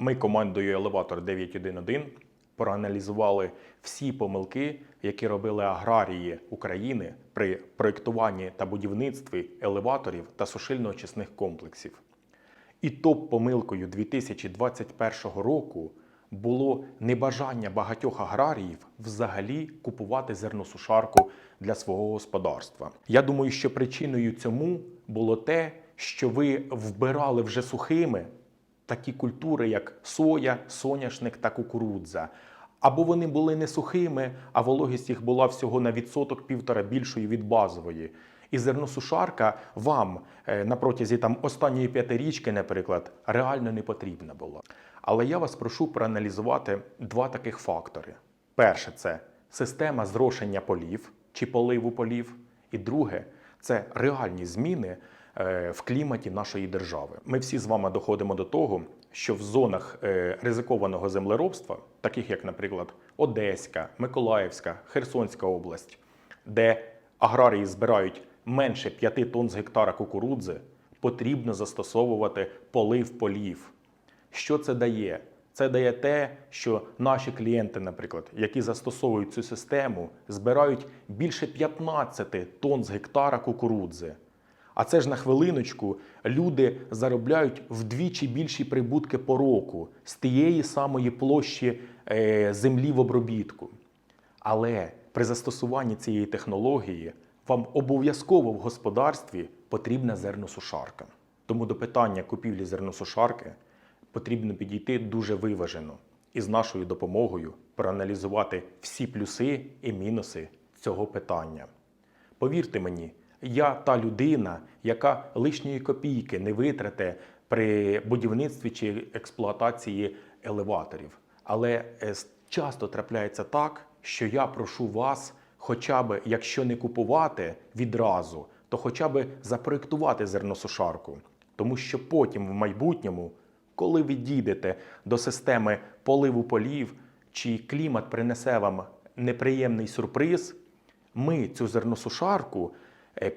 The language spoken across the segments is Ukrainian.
Ми командою Елеватор 911 проаналізували всі помилки, які робили аграрії України при проєктуванні та будівництві елеваторів та сушильно-очисних комплексів. І топ-помилкою 2021 року було небажання багатьох аграріїв взагалі купувати зерносушарку для свого господарства. Я думаю, що причиною цьому було те, що ви вбирали вже сухими такі культури, як соя, соняшник та кукурудза. Або вони були не сухими, а вологість їх була всього на відсоток півтора більшою від базової. І зерносушарка вам е, на протязі там останньої п'ятирічки, наприклад, реально не потрібна була. Але я вас прошу проаналізувати два таких фактори: перше це система зрошення полів чи поливу полів, і друге це реальні зміни в кліматі нашої держави. Ми всі з вами доходимо до того, що в зонах е, ризикованого землеробства, таких як, наприклад, Одеська, Миколаївська, Херсонська область, де аграрії збирають менше 5 тонн з гектара кукурудзи, потрібно застосовувати полив полів. Що це дає? Це дає те, що наші клієнти, наприклад, які застосовують цю систему, збирають більше 15 тонн з гектара кукурудзи. А це ж на хвилиночку люди заробляють вдвічі більші прибутки по року з тієї самої площі е, землі в обробітку. Але при застосуванні цієї технології вам обов'язково в господарстві потрібна зерносушарка. Тому до питання купівлі зерносушарки потрібно підійти дуже виважено і з нашою допомогою проаналізувати всі плюси і мінуси цього питання. Повірте мені, я та людина, яка лишньої копійки не витрате при будівництві чи експлуатації елеваторів. Але е, часто трапляється так, що я прошу вас, хоча б, якщо не купувати відразу, то хоча б запроєктувати зерносушарку. Тому що потім в майбутньому, коли ви дійдете до системи поливу полів, чи клімат принесе вам неприємний сюрприз, ми цю зерносушарку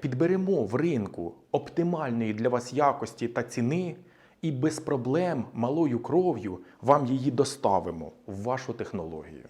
підберемо в ринку оптимальної для вас якості та ціни, і без проблем малою кров'ю вам її доставимо в вашу технологію.